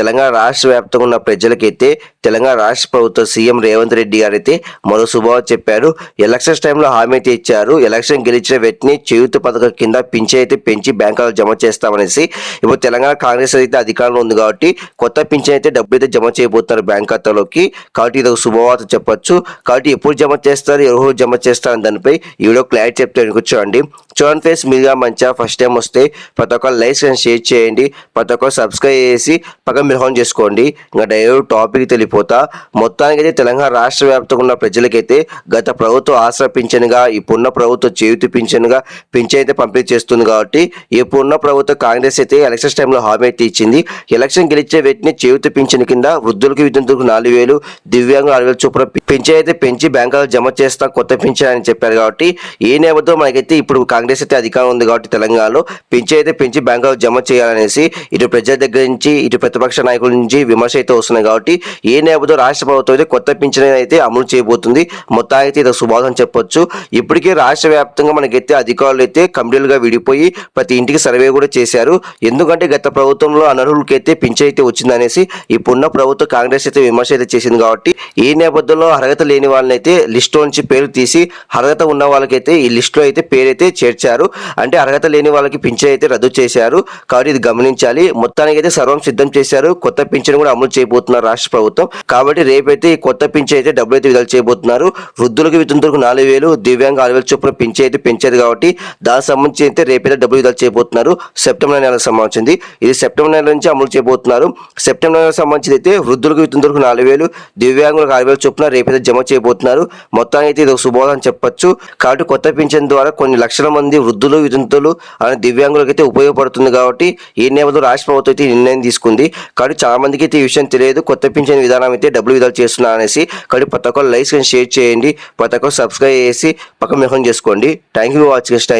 తెలంగాణ రాష్ట్ర వ్యాప్తంగా ఉన్న ప్రజలకైతే తెలంగాణ రాష్ట్ర ప్రభుత్వ సీఎం రేవంత్ రెడ్డి గారు అయితే మరో శుభవార్త చెప్పారు. ఎలక్షన్స్ టైంలో హామీ అయితే ఇచ్చారు. ఎలక్షన్ గెలిచిన వ్యక్తిని చేయూత పథకం కింద పింఛన్ అయితే పెంచి బ్యాంకులో జమ చేస్తామనేసి ఇప్పుడు తెలంగాణ కాంగ్రెస్ అయితే అధికారంలో ఉంది కాబట్టి కొత్త పింఛన్ అయితే డబ్బులు అయితే జమ చేయబోతున్నారు బ్యాంక్ ఖాతాలోకి. కాబట్టి ఇది ఒక శుభవార్త చెప్పొచ్చు. కాబట్టి ఎప్పుడు జమ చేస్తారు ఎవరు జమ చేస్తారు అని దానిపై ఈ వీడియో క్లారిటీ చెప్తే కూర్చోండి చూడండి. ఫేస్ మీరుగా మంచిగా ఫస్ట్ టైం వస్తే ప్రతి ఒక్క లైక్స్ అండ్ షేర్ చేయండి ప్రతి ఒక్క సబ్స్క్రైబ్ చేసి పక్కన మీరు చేసుకోండి. ఇంకా డైరెక్ట్ టాపిక్ తెలిపోతా. మొత్తానికైతే తెలంగాణ రాష్ట్ర వ్యాప్తంగా ఉన్న ప్రజలకైతే గత ప్రభుత్వ ఆసరా పింఛన్గా ఇప్పుడున్న ప్రభుత్వ చేయుతి పింఛన్గా పింఛన్ అయితే పంపిణీ చేస్తుంది కాబట్టి ఇప్పుడున్న ప్రభుత్వ కాంగ్రెస్ అయితే ఎలక్షన్ టైంలో హామీ అయితే ఇచ్చింది. ఎలక్షన్ గెలిచే వ్యక్తిని చేయుతి పింఛన్ కింద వృద్ధులకు విద్యుత్తులకు నాలుగు వేలు దివ్యాంగులు ఆరు వేలు చొప్పున పింఛన్ అయితే పెంచి బ్యాంకులో జమ చేస్తా కొత్త పింఛన్ అని చెప్పారు కాబట్టి ఏ నేపథ్యంలో మనకైతే ఇప్పుడు కాంగ్రెస్ అయితే అధికారం ఉంది కాబట్టి తెలంగాణలో పింఛన్ అయితే పెంచి బ్యాంకులో జమ చేయాలనేసి ఇటు ప్రజల దగ్గర నుంచి ఇటు ప్రతిపక్ష నాయకుల నుంచి విమర్శ అయితే వస్తున్నాయి కాబట్టి ఈ నేపథ్యంలో రాష్ట్ర ప్రభుత్వం అయితే కొత్త పింఛన్ అయితే అమలు చేయబోతుంది మొత్తానికి ఇది శుభాగం చెప్పొచ్చు. ఇప్పటికే రాష్ట్ర వ్యాప్తంగా మనకైతే అధికారులు అయితే కమిటీలుగా విడిపోయి ప్రతి ఇంటికి సర్వే కూడా చేశారు. ఎందుకంటే గత ప్రభుత్వంలో అనర్హులకి అయితే పింఛన్ అయితే వచ్చిందనేసి ఇప్పుడున్న ప్రభుత్వం కాంగ్రెస్ అయితే విమర్శ అయితే చేసింది కాబట్టి ఈ నేపథ్యంలో అర్హత లేని వాళ్ళని అయితే లిస్ట్ నుంచి పేరు తీసి అర్హత ఉన్న వాళ్ళకైతే ఈ లిస్టులో అయితే పేరైతే చేర్చారు. అంటే అర్హత లేని వాళ్ళకి పింఛన్ అయితే రద్దు చేశారు. కాబట్టి ఇది గమనించాలి. మొత్తానికి అయితే సర్వం సిద్ధం చేశారు. కొత్త పింఛన్ కూడా అమలు చేయబోతున్నారు రాష్ట్ర ప్రభుత్వం. కాబట్టి రేపైతే ఈ కొత్త పింఛన్ అయితే డబ్బులు అయితే విడుదల చేయబోతున్నారు. వృద్ధులకు వితంతులకు నాలుగు వేలు దివ్యాంగ ఆరు వేలు చొప్పున పింఛన్ అయితే పెంచేది కాబట్టి దానికి సంబంధించి అయితే రేపైతే డబ్బులు విడుదల చేయబోతున్నారు. సెప్టెంబర్ నెలకు సంబంధించింది ఇది సెప్టెంబర్ నెల నుంచి అమలు చేయబోతున్నారు. సెప్టెంబర్ నెలకు సంబంధించి అయితే వృద్ధులకు వితంతులకు నాలుగు వేలు దివ్యాంగులకు ఆరు వేలు చొప్పున రేపైతే జమ చేయబోతున్నారు. మొత్తానికి అయితే ఇది ఒక శుభోదం చెప్పొచ్చు. కాబట్టి కొత్త పింఛన్ ద్వారా కొన్ని లక్షల మంది వృద్ధులు వితంతులు అలానే దివ్యాంగులకు అయితే ఉపయోగపడుతుంది కాబట్టి ఈ నేపథ్యంలో రాష్ట్ర ప్రభుత్వం అయితే నిర్ణయం తీసుకుంది. కాబట్టి చాలా మందికి అయితే ఈ విషయం తెలియదు. కొత్త పింఛన్ విధానం అయితే డబ్బులు విధాలు చేస్తున్నా అనేసి కాబట్టి ప్రతి ఒక్కరు లైక్స్ అండ్ షేర్ చేయండి. ప్రతి ఒక్కరు సబ్స్క్రైబ్ చేసి పక్కన మెహం చేసుకోండి. Thank you watching thank